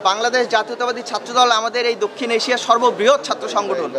বাংলাদেশ জাতীয়তাবাদী ছাত্রদল আমাদের এই দক্ষিণ এশিয়ার সর্ববৃহৎ ছাত্র সংগঠন।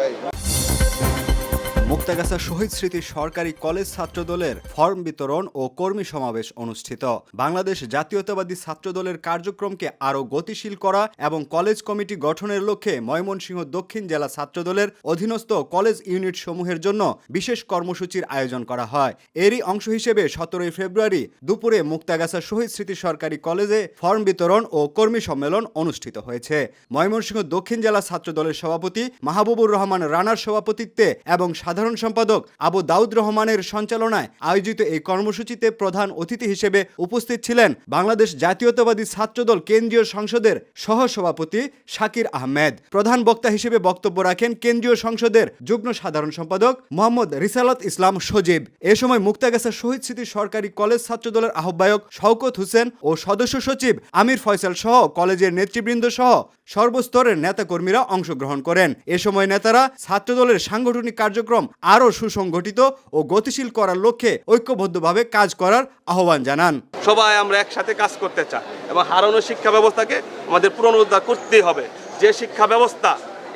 মুক্তাগাছা শহীদ স্মৃতি সরকারি কলেজ ছাত্রদলের ফর্ম বিতরণ ও কর্মী সমাবেশ অনুষ্ঠিত। বাংলাদেশ জাতীয়তাবাদী ছাত্রদলের কার্যক্রমকে আরও গতিশীল করা এবং কলেজ কমিটি গঠনের লক্ষ্যে ময়মনসিংহ দক্ষিণ জেলা ছাত্রদলের অধীনস্থ কলেজ ইউনিট সমূহের জন্য বিশেষ কর্মসূচির আয়োজন করা হয়। এরই অংশ হিসেবে সতেরোই ফেব্রুয়ারি দুপুরে মুক্তাগাছা শহীদ স্মৃতি সরকারি কলেজে ফর্ম বিতরণ ও কর্মী সম্মেলন অনুষ্ঠিত হয়েছে। ময়মনসিংহ দক্ষিণ জেলা ছাত্রদলের সভাপতি মাহবুবুর রহমান রানার সভাপতিত্বে এবং সাধারণ সম্পাদক আবু দাউদ রহমানের সঞ্চালনায় আয়োজিত এই কর্মসূচিতে প্রধান অতিথি হিসেবে উপস্থিত ছিলেন বাংলাদেশ জাতীয়তাবাদী ছাত্রদল কেন্দ্রীয় সংসদের সহ সভাপতি শাকির আহমেদ। প্রধান বক্তা হিসেবে বক্তব্য রাখেন কেন্দ্রীয় সংসদের যুগ্ম সাধারণ সম্পাদক মোহাম্মদ রিসালত ইসলাম সজীব। এ সময় মুক্তাগাছা শহীদ স্মৃতি সরকারি কলেজ ছাত্রদলের আহ্বায়ক শওকত হোসেন ও সদস্য সচিব আমির ফয়সাল সহ কলেজের নেতৃবৃন্দ সহ সর্বস্তরের নেতাকর্মীরা অংশগ্রহণ করেন। এ সময় নেতারা ছাত্রদলের সাংগঠনিক কার্যক্রম আরও সুসংগঠিত ও গতিশীল করার লক্ষ্যে ঐক্যবদ্ধভাবে কাজ করার আহ্বান জানান। সবাই আমরা একসাথে কাজ করতে চাই এবং হারানো শিক্ষা ব্যবস্থাকে আমাদের পুনরুদ্ধার করতেই হবে। যে শিক্ষা ব্যবস্থা,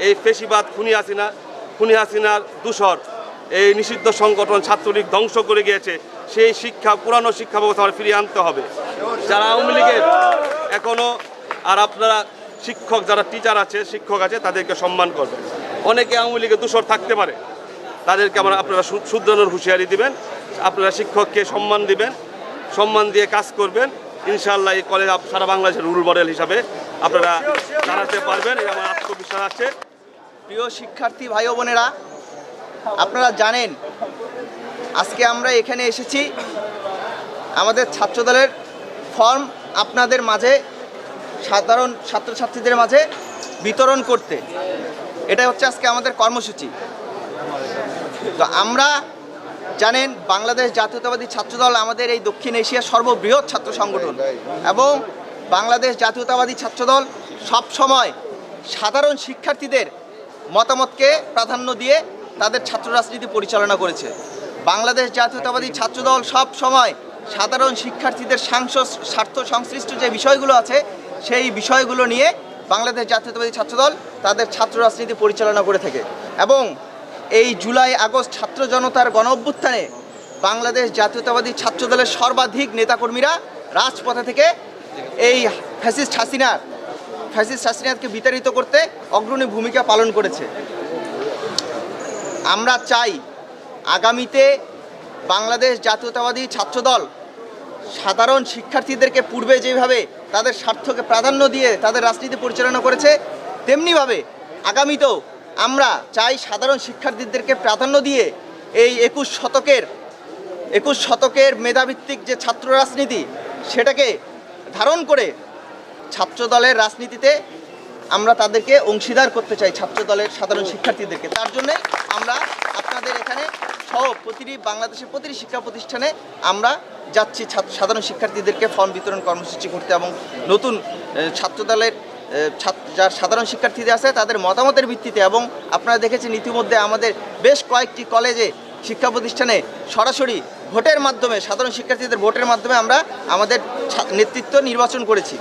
এই ফেসিবাদ খুনি হাসিনা, খুনি হাসিনার দূষর, এই নিষিদ্ধ সংগঠন ছাত্রলীগ ধ্বংস করে গিয়েছে, সেই শিক্ষা, পুরানো শিক্ষা ব্যবস্থা আমরা ফিরিয়ে আনতে হবে। যারা আওয়ামী লীগের এখনও আর আপনারা শিক্ষক যারা টিচার আছে, শিক্ষক আছে, তাদেরকে সম্মান করবেন। অনেকে আওয়ামী লীগের দূষর থাকতে পারে। তাদেরকে আমরা আপনারা শুধরানোর হুঁশিয়ারি দিবেন। আপনারা শিক্ষককে সম্মান দিবেন, সম্মান দিয়ে কাজ করবেন। ইনশাআল্লাহ এই কলেজ সারা বাংলাদেশের রুল মডেল হিসাবে আপনারা জানাতে পারবেন এই আমার আত্মবিশ্বাস আছে। প্রিয় শিক্ষার্থী ভাই বোনেরা, আপনারা জানেন, আজকে আমরা এখানে এসেছি। আমাদের ছাত্রদলের ফর্ম আপনাদের মাঝে, সাধারণ ছাত্রছাত্রীদের মাঝে বিতরণ করতে। এটা হচ্ছে আজকে আমাদের কর্মসূচি। তো আমরা জানেন, বাংলাদেশ জাতীয়তাবাদী ছাত্রদল আমাদের এই দক্ষিণ এশিয়ার সর্ববৃহৎ ছাত্র সংগঠন এবং বাংলাদেশ জাতীয়তাবাদী ছাত্রদল সব সময় সাধারণ শিক্ষার্থীদের মতামতকে প্রাধান্য দিয়ে তাদের ছাত্র রাজনীতি পরিচালনা করেছে। বাংলাদেশ জাতীয়তাবাদী ছাত্রদল সব সময় সাধারণ শিক্ষার্থীদের স্বার্থ সংশ্লিষ্ট যে বিষয়গুলো আছে, সেই বিষয়গুলো নিয়ে বাংলাদেশ জাতীয়তাবাদী ছাত্রদল তাদের ছাত্র রাজনীতি পরিচালনা করে থাকে। এবং এই জুলাই আগস্ট ছাত্র জনতার গণ অভ্যুত্থানে বাংলাদেশ জাতীয়তাবাদী ছাত্রদলের সর্বাধিক নেতাকর্মীরা রাজপথে থেকে এই ফ্যাসিস্ট হাসিনার, ফ্যাসিস্ট হাসিনাকে বিতাড়িত করতে অগ্রণী ভূমিকা পালন করেছে। আমরা চাই আগামীতে বাংলাদেশ জাতীয়তাবাদী ছাত্রদল সাধারণ শিক্ষার্থীদেরকে পূর্বে যেভাবে তাদের স্বার্থকে প্রাধান্য দিয়ে তাদের রাজনীতি পরিচালনা করেছে, তেমনিভাবে আগামীতেও আমরা চাই সাধারণ শিক্ষার্থীদেরকে প্রাধান্য দিয়ে এই একুশ শতকের একুশ শতকের মেধাভিত্তিক যে ছাত্র রাজনীতি, সেটাকে ধারণ করে ছাত্রদলের রাজনীতিতে আমরা তাদেরকে অংশীদার করতে চাই ছাত্রদলের সাধারণ শিক্ষার্থীদেরকে। তার জন্যে আমরা আপনাদের এখানে সহ প্রতিটি বাংলাদেশের প্রতিটি শিক্ষা প্রতিষ্ঠানে আমরা যাচ্ছি ছাত্র- সাধারণ শিক্ষার্থীদেরকে ফর্ম বিতরণ কর্মসূচি করতে এবং নতুন ছাত্রদলের ছাত্র যার সাধারণ শিক্ষার্থীদের আছে, তাদের মতামতের ভিত্তিতে এবং আপনারা দেখেছেন ইতিমধ্যে আমাদের বেশ কয়েকটি কলেজে শিক্ষা প্রতিষ্ঠানে সরাসরি ভোটের মাধ্যমে, সাধারণ শিক্ষার্থীদের ভোটের মাধ্যমে আমরা আমাদের নেতৃত্ব নির্বাচন করেছি।